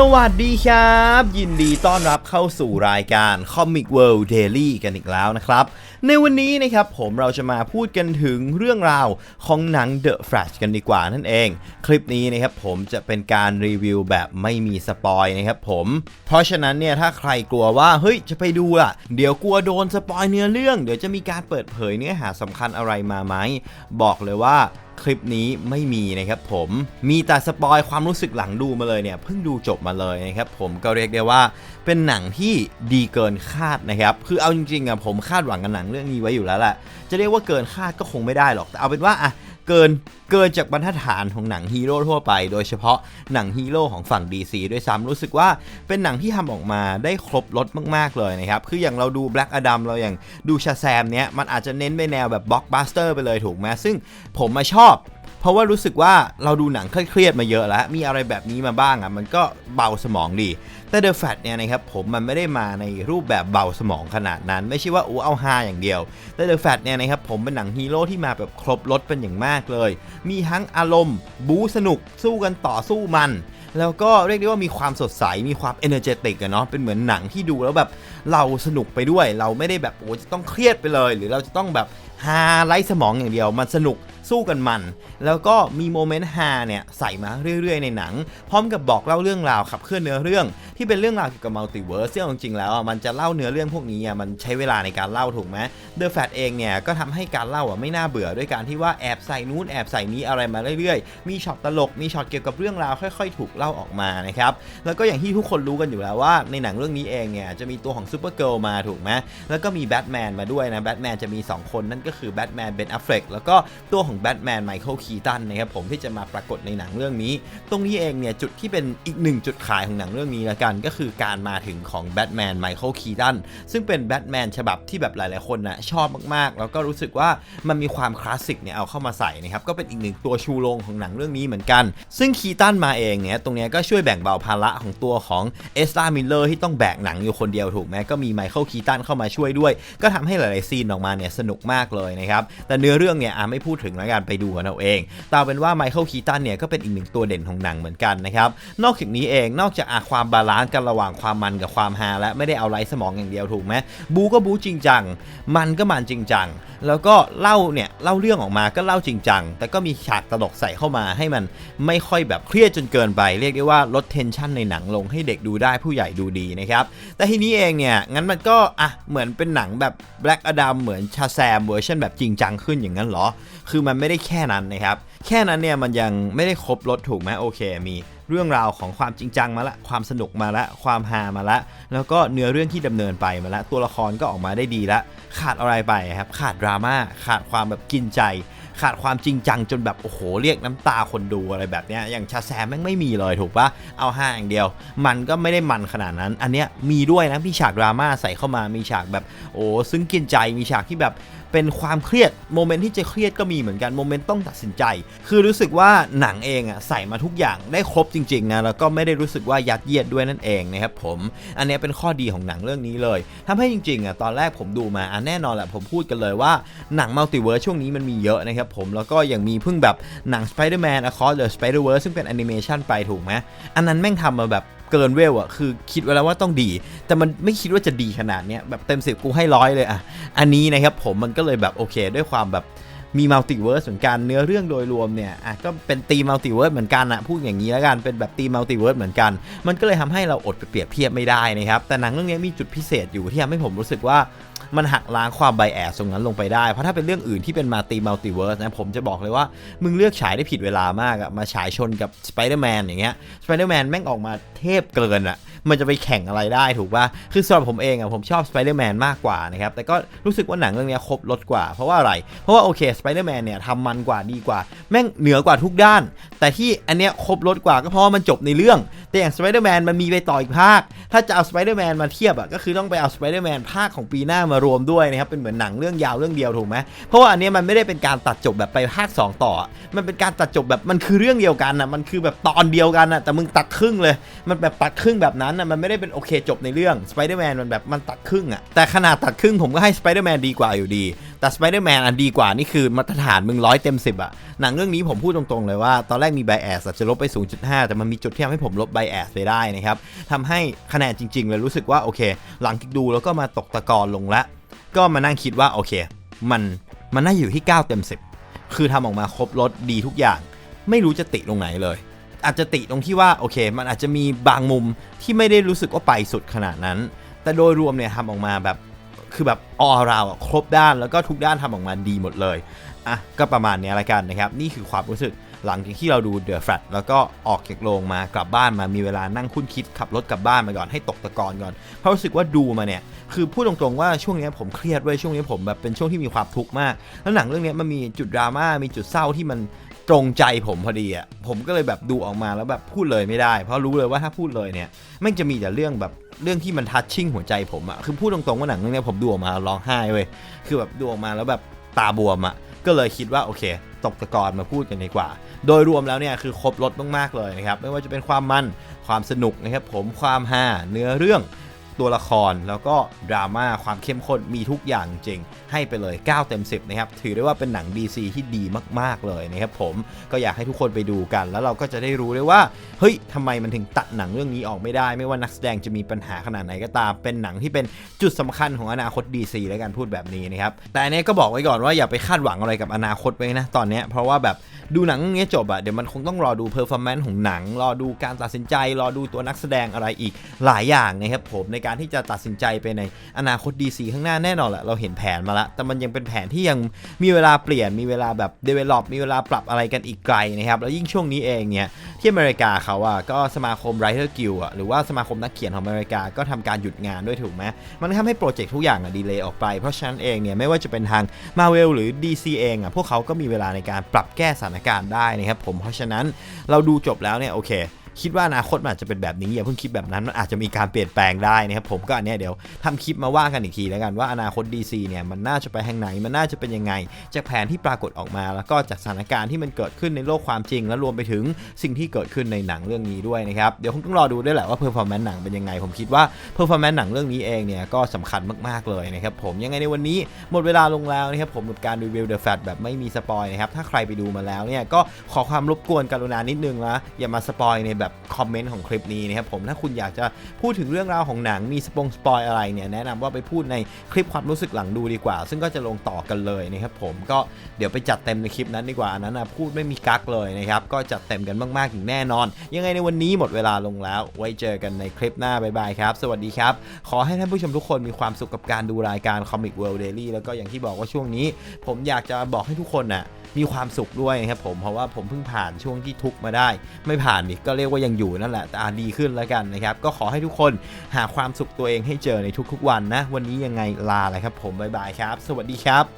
สวัสดีครับ ยินดีต้อนรับเข้าสู่รายการ Comic World Daily กันอีกแล้วนะครับ ในวันนี้นะครับผมเราจะมาพูดกันถึงเรื่องราวของหนัง The Flash กันดีกว่านั่นเอง คลิปนี้นะครับผมจะเป็นการรีวิวแบบไม่มีสปอยนะครับผม เพราะฉะนั้นเนี่ยถ้าใครกลัวว่าเฮ้ยจะไปดูอะเดี๋ยวกลัวโดนสปอยเนื้อเรื่อง เดี๋ยวจะมีการเปิดเผยเนื้อหาสำคัญอะไรมาไหมบอกเลยว่า คลิปนี้ไม่มีนะครับผมมีแต่สปอยความรู้สึกหลังดูมาเลยเนี่ยเพิ่งดูจบมาเลยนะครับผมก็เรียกได้ว่าเป็นหนังที่ดีเกินคาดนะครับคือเอาจริงๆอะผมคาดหวังกับหนังเรื่องนี้ไว้อยู่แล้วแหละจะเรียกว่าเกินคาดก็คงไม่ได้หรอกแต่เอาเป็นว่าอะ เกินเกินจากบรรทัดฐานของหนังฮีโร่ทั่วไป โดยเฉพาะหนังฮีโร่ของฝั่ง DC ด้วยซ้ำรู้สึกว่าเป็นหนังที่ทำออกมาได้ครบรถมาก ๆ เลยนะครับ คืออย่างเราดู Black Adam เราอย่างดูชาแซมเนี้ยมันอาจจะเน้นไปแนวแบบบล็อกบัสเตอร์ไปเลยถูกไหมซึ่งผมมาชอบ เพราะว่ารู้สึกว่าเราดูหนังเครียดมาเยอะแล้ว มีอะไรแบบนี้มาบ้างอะมันก็เบาสมองดี แต่ The Fat เนี่ยนะครับผมมันไม่ได้มาในรูปแบบเบาสมองขนาดนั้น ไม่ใช่ว่าอู้เอาฮาอย่างเดียว แต่ The Fat เนี่ยนะครับผมเป็นหนังฮีโร่ที่มาแบบครบรถเป็นอย่างมากเลย มีทั้งอารมณ์ บู๊สนุกสู้กันต่อสู้มันแล้วก็เรียกได้ว่ามีความสดใส มีความเอเนอร์เจติกอะเนาะ เป็นเหมือนหนังที่ดูแล้วแบบเราสนุกไปด้วย เราไม่ได้แบบโอ้จะต้องเครียดไปเลย หรือเราจะต้องแบบฮาไร้สมองอย่างเดียว มันสนุก สู้กันมัน แล้วก็มีโมเมนต์ฮาเนี่ยใส่มาเรื่อยๆ ในหนัง พร้อมกับบอกเล่าเรื่องราวขับเคลื่อนเนื้อเรื่อง ที่เป็นเรื่องราวเกี่ยวกับมัลติเวิร์สซึ่งจริงๆแล้วมันจะเล่าเนื้อเรื่องพวกนี้อะมันใช้เวลาในการเล่าถูกไหมเดอะแฟตเองเนี่ยก็ทำให้การเล่าอะไม่น่าเบื่อด้วยการที่ว่าแอบใส่นู้นแอบใส่นี้อะไรมาเรื่อยๆ มีช็อตตลกมีช็อตเกี่ยวกับเรื่องราวค่อย ๆ ถูกเล่าออกมานะครับแล้วก็อย่างที่ทุกคนรู้กันอยู่แล้วว่าในหนังเรื่องนี้เองเนี่ยจะมีตัวของซูเปอร์เกิลมาถูกไหมแล้วก็มีแบทแมนมาด้วยนะแบทแมนจะมี 2 คนนั่นก็คือแบทแมนเบนอัฟเฟลกแล้วก็ตัวของแบทแมนไมเคิลคีตันนะครับผมที่จะมาปรากฏในหนังเรื่องนี้ ตรงนี้เองเนี่ยจุดที่เป็นอีกหนึ่งจุดขายของหนังเรื่องนี้ละกัน ก็คือการมาถึงของแบทแมนไมเคิลคีตันซึ่งเป็นแบทแมนฉบับที่แบบหลายๆคนนะชอบมากๆ แล้วก็รู้สึกว่ามันมีความคลาสสิกเนี่ยเอาเข้ามาใส่นะครับก็เป็นอีกหนึ่งตัวชูโรงของหนังเรื่องนี้เหมือนกัน ซึ่งคีตันมาเองเนี่ยตรงนี้ก็ช่วยแบ่งเบาภาระของตัวของเอสตามิลเลอร์ที่ต้องแบกหนังอยู่คนเดียวถูกไหมก็มีไมเคิลคีตันเข้ามาช่วยด้วย ก็ทำให้หลายๆซีนออกมาเนี่ยสนุกมากเลยนะครับแต่เนื้อเรื่องเนี่ยอะไม่พูดถึงแล้วกันไปดูกันเอาเองตเอาเป็นว่าไมเคิลคีตันเนี่ยก็เป็นอีกหนึ่งตัวเด่นของหนังเหมือนกันนะครับ นอกจากนี้เองนอกจากอาความบาลานซ์กันระหว่างความมันกับความฮาและไม่ได้เอาไร้สมองอย่างเดียวถูกไหมบูก็บูจริงจัง มันก็มันจริงจัง แล้วก็เล่าเนี่ยเล่าเรื่องออกมาก็เล่าจริงจัง แต่ก็มีฉากตลกใส่เข้ามาให้มันไม่ค่อยแบบเครียดจนเกินไป เรียกได้ว่าลดเทนชันในหนังลงให้เด็กดูได้ผู้ใหญ่ดูดีนะครับ แต่ทีนี้เองเนี่ยงั้นมันก็อะเหมือนเป็นหนังแบบ Black Adam เหมือนชาแซมเวอร์ชันแบบจริงจังขึ้นอย่างนั้นเหรอ คือมันไม่ได้แค่นั้นนะครับ แค่นั้นเนี่ยมันยังไม่ได้ครบรถถูกไหมโอเค มีเรื่องราวของความจริงจังมาละ ความสนุกมาละ ความฮามาละ แล้วก็เนื้อเรื่องที่ดำเนินไปมาละ ตัวละครก็ออกมาได้ดีละ ขาดอะไรไปครับ ขาดดราม่า ขาดความแบบกินใจ ขาดความจริงจังจนแบบ โอ้โห เรียกน้ำตาคนดูอะไรแบบเนี้ย อย่างชาแซมแม่งไม่มีเลยถูกปะเอาห้าอย่างเดียว มันก็ไม่ได้มันขนาดนั้น อันเนี้ยมีด้วยนะ มีฉากดราม่าใส่เข้ามา มีฉากแบบ โอ้ ซึ้งกินใจ มีฉากที่แบบ เป็นความเครียดโมเมนต์ที่จะเครียดก็มีเหมือนกันโมเมนต์ต้องตัดสินใจ คือรู้สึกว่าหนังเองอะใส่มาทุกอย่างได้ครบจริงๆนะแล้วก็ไม่ได้รู้สึกว่ายัดเยียดด้วยนั่นเองนะครับผมอันนี้เป็นข้อดีของหนังเรื่องนี้เลยทำให้จริงๆอะตอนแรกผมดูมาอะแน่นอนแหละผมพูดกันเลยว่าหนังมัลติเวิร์สช่วงนี้มันมีเยอะนะครับผมแล้วก็ยังมีเพิ่งแบบหนัง Spider-Man Across the Spider-Verse ซึ่งเป็นแอนิเมชันไปถูกไหมอันนั้นแม่งทำมาแบบ เกินเวลอะคือคิดไว้แล้วว่าต้องดี แต่มันไม่คิดว่าจะดีขนาดเนี้ยแบบเต็มสิบกูให้ร้อยเลยอะอันนี้นะครับผมมันก็เลยแบบโอเค ด้วยความแบบ มีมัลติเวิร์สเหมือนกันเนื้อเรื่องโดยรวมเนี่ยอะก็เป็นตีมัลติเวิร์สเหมือนกันอะพูดอย่างนี้แล้วกันเป็นแบบตีมัลติเวิร์สเหมือนกัน มันก็เลยทำให้เราอดไปเปรียบเทียบไม่ได้นะครับแต่หนังเรื่องนี้มีจุดพิเศษอยู่ที่ทำให้ผมรู้สึกว่ามันหักล้างความไบแอสตรงนั้นลงไปได้ เพราะถ้าเป็นเรื่องอื่นที่เป็นมาตีมัลติเวิร์สนะผมจะบอกเลยว่า มึงเลือกฉายได้ผิดเวลามากอะมาฉายชนกับสไปเดอร์แมนอย่างเงี้ยสไปเดอร์แมนแม่งออกมาเทพเกินอะมันจะไปแข่งอะไรได้ถูกป่ะ คือสำหรับผมเองอะผมชอบสไปเดอร์แมนมากกว่านะครับ แต่ก็รู้สึกว่าหนังเรื่องนี้ครบรถกว่า เพราะว่าอะไร เพราะว่าโอเคสไปไปเดอร์แมนเนี่ยทำมันกว่าดีกว่า แม่งเหนือกว่าทุกด้าน แต่ที่อันเนี้ยครบรถกว่าก็เพราะว่ามันจบในเรื่อง แต่อย่างสไปเดอร์แมนมันมีไปต่ออีกภาค ถ้าจะเอาสไปเดอร์แมนมาเทียบอะก็คือต้องไปเอาสไปเดอร์แมนภาคของปีหน้ามารวมด้วยนะครับเป็นเหมือนหนังเรื่องยาวเรื่องเดียวถูกไหมเพราะว่าอันเนี้ยมันไม่ได้เป็นการตัดจบแบบไปภาค 2 ต่อ มันเป็นการตัดจบแบบมันคือเรื่องเดียวกันอะมันคือแบบตอนเดียวกันอะแต่มึงตัดครึ่งเลย มันแบบตัดครึ่งแบบนั้นอะมันไม่ได้เป็นโอเคจบในเรื่องสไปเดอร์แมนมันแบบมันตัดครึ่งอะแต่ขนาดตัดครึ่งผมก็ให้สไปเดอร์แมนดีกว่าอยู่ดี แต่ Spider-Man อันดีกว่า นี่คือมาตรฐานมึงร้อยเต็ม10อะหนังเรื่องนี้ผมพูดตรงๆเลยว่า ตอนแรกมี bias อาจจะลบไป 0.5 แต่มันมีจุดที่ทำให้ผมลบ bias ไปได้นะครับทำให้คะแนนจริงๆเลยรู้สึกว่าโอเค หลังจากดูแล้วก็มาตกตะกอนลงละ ก็มานั่งคิดว่าโอเค มันมันน่าอยู่ที่ 9 เต็ม 10 คือทำออกมาครบรถดีทุกอย่าง ไม่รู้จะติตรงไหนเลยอาจจะติตรงที่ว่าโอเค มันอาจจะมีบางมุมที่ไม่ได้รู้สึกว่าไปสุดขนาดนั้น แต่โดยรวมเนี่ยทำออกมาแบบ คือแบบออราวครบด้านแล้วก็ทุกด้านทำออกมาดีหมดเลยอะก็ประมาณนี้ละกันนะครับ นี่คือความรู้สึกหลังจากที่เราดูเดอะแฟลตแล้วก็ออกจากโรงมากลับบ้านมามีเวลานั่งคุ้นคิดขับรถกลับบ้านมาก่อนให้ตกตะกอนก่อนเพราะรู้สึกว่าดูมาเนี่ยคือพูดตรงๆว่าช่วงนี้ผมเครียดเว้ยช่วงนี้ผมแบบเป็นช่วงที่มีความทุกข์มาก แล้วหนังเรื่องนี้มันมีจุดดราม่ามีจุดเศร้าที่มันตรงใจผมพอดีอะผมก็เลยแบบดูออกมาแล้วแบบพูดเลยไม่ได้ เพราะรู้เลยว่าถ้าพูดเลยเนี่ยไม่จะมีแต่เรื่องแบบ เรื่องที่มันทัชชิ่งหัวใจผมอะคือพูดตรงๆว่าหนังเรื่องนี้ผมดูออกมาร้องไห้เว้ยคือแบบดูออกมาแล้วแบบตาบวมอะก็เลยคิดว่าโอเค ตกตะกอนมาพูดกันดีกว่า โดยรวมแล้วเนี่ยคือครบรถมากๆเลยนะครับไม่ว่าจะเป็นความมันความสนุกนะครับผมความฮาเนื้อเรื่อง ตัวละครแล้วก็ดราม่าความเข้มข้นมีทุกอย่างจริง ให้ไปเลย 9 เต็ม 10 นะครับ ถือได้ว่าเป็นหนัง DC ที่ดีมาก ๆ เลยนะครับผมก็อยากให้ทุกคนไปดูกัน แล้วเราก็จะได้รู้เลยว่า เฮ้ยทำไมมันถึงตัดหนังเรื่องนี้ออกไม่ได้ ไม่ว่านักแสดงจะมีปัญหาขนาดไหนก็ตาม เป็นหนังที่เป็นจุดสำคัญของอนาคต DC แล้วกันพูดแบบนี้นะครับแต่อันเนี้ยก็บอกไว้ก่อนว่าอย่าไปคาดหวังอะไรกับอนาคตไว้นะตอนเนี้ยเพราะว่าแบบดูหนังเนี้ยจบอะเดี๋ยวมันคงต้องรอดูเพอร์ฟอร์แมนซ์ของหนังรอดูการตัดสินใจรอดูตัวนักแสดงอะไรอีกหลายอย่างนะครับผมในการที่จะตัดสินใจไปในอนาคต DC ข้างหน้าแน่นอนแหละเราเห็นแผนมาแล้วแต่มันยังเป็นแผนที่ยังมีเวลาเปลี่ยนมีเวลาแบบ develop มีเวลาปรับอะไรกันอีกไกลนะครับแล้วยิ่งช่วงนี้เองเนี่ยที่อเมริกาเขาอะก็สมาคม Writer Guild อะหรือว่าสมาคมนักเขียนของอเมริกาก็ทำการหยุดงานด้วยถูกไหมมันทำให้โปรเจกต์ทุกอย่างอะดีเลย์ออกไป เพราะฉะนั้นเองเนี่ยไม่ว่าจะเป็นทาง Marvel หรือ DC เองอะพวกเขาก็มีเวลาในการปรับแก้สถานการณ์ได้นะครับผมเพราะฉะนั้นเราดูจบแล้วเนี่ยโอเค คิดว่าอนาคตมันอาจจะเป็นแบบนี้อย่าเพิ่งคิดแบบนั้นมันอาจจะมีการเปลี่ยนแปลงได้นะครับผมก็อันนี้เดี๋ยวทำคลิปมาว่ากันอีกทีแล้วกันว่าอนาคต DC เนี่ยมันน่าจะไปทางไหนมันน่าจะเป็นยังไง จากแผนที่ปรากฏออกมา แล้วก็จากสถานการณ์ที่มันเกิดขึ้นในโลกความจริง และรวมไปถึงสิ่งที่เกิดขึ้นในหนังเรื่องนี้ด้วยนะครับเดี๋ยวคงต้องรอดูด้วยแหละว่าเพอร์ฟอร์แมนซ์หนังเป็นยังไง ผมคิดว่าเพอร์ฟอร์แมนซ์หนังเรื่องนี้เองเนี่ยก็สำคัญมากๆเลยนะครับผมยังไงในวันนี้หมดเวลาลงแล้วนะครับผมกับการรีวิว The Fat แบบไม่มีสปอยนะครับถ้าใครไปดูมาแล้วเนี่ยก็ขอความรบกวนกรุณานิดนึงนะอย่ามาสปอยในแบบคอมเมนต์ของคลิปนี้นะครับผมถ้าคุณอยากจะพูดถึงเรื่องราวของหนังมีสปงสปอยอะไรเนี่ยแนะนำว่าไปพูดในคลิปความรู้สึกหลังดูดีกว่า ซึ่งก็จะลงต่อกันเลยนะครับผมก็เดี๋ยวไปจัดเต็มในคลิปนั้นดีกว่าอันนั้นนะพูดไม่มีกักเลยนะครับก็จัดเต็มกันมากๆอย่างแน่นอน ยังไงในวันนี้หมดเวลาลงแล้ว ไว้เจอกันในคลิปหน้าบ๊ายบายครับ สวัสดีครับ ขอให้ท่านผู้ชมทุกคนมีความสุขกับการดูรายการ Comic World Daily แล้วก็อย่างที่บอกว่าช่วงนี้ ผมอยากจะบอกให้ทุกคนน่ะ มีความสุขด้วยนะครับผมเพราะว่าผมเพิ่งผ่านช่วงที่ทุกมาได้ ไม่ผ่านนี่ก็เรียกว่ายังอยู่นั่นแหละแต่อาดีขึ้นแล้วกันนะครับก็ขอให้ทุกคนหาความสุขตัวเองให้เจอในทุกๆวันนะ วันนี้ยังไงลาเลยครับผมบ๊ายบายครับ สวัสดีครับ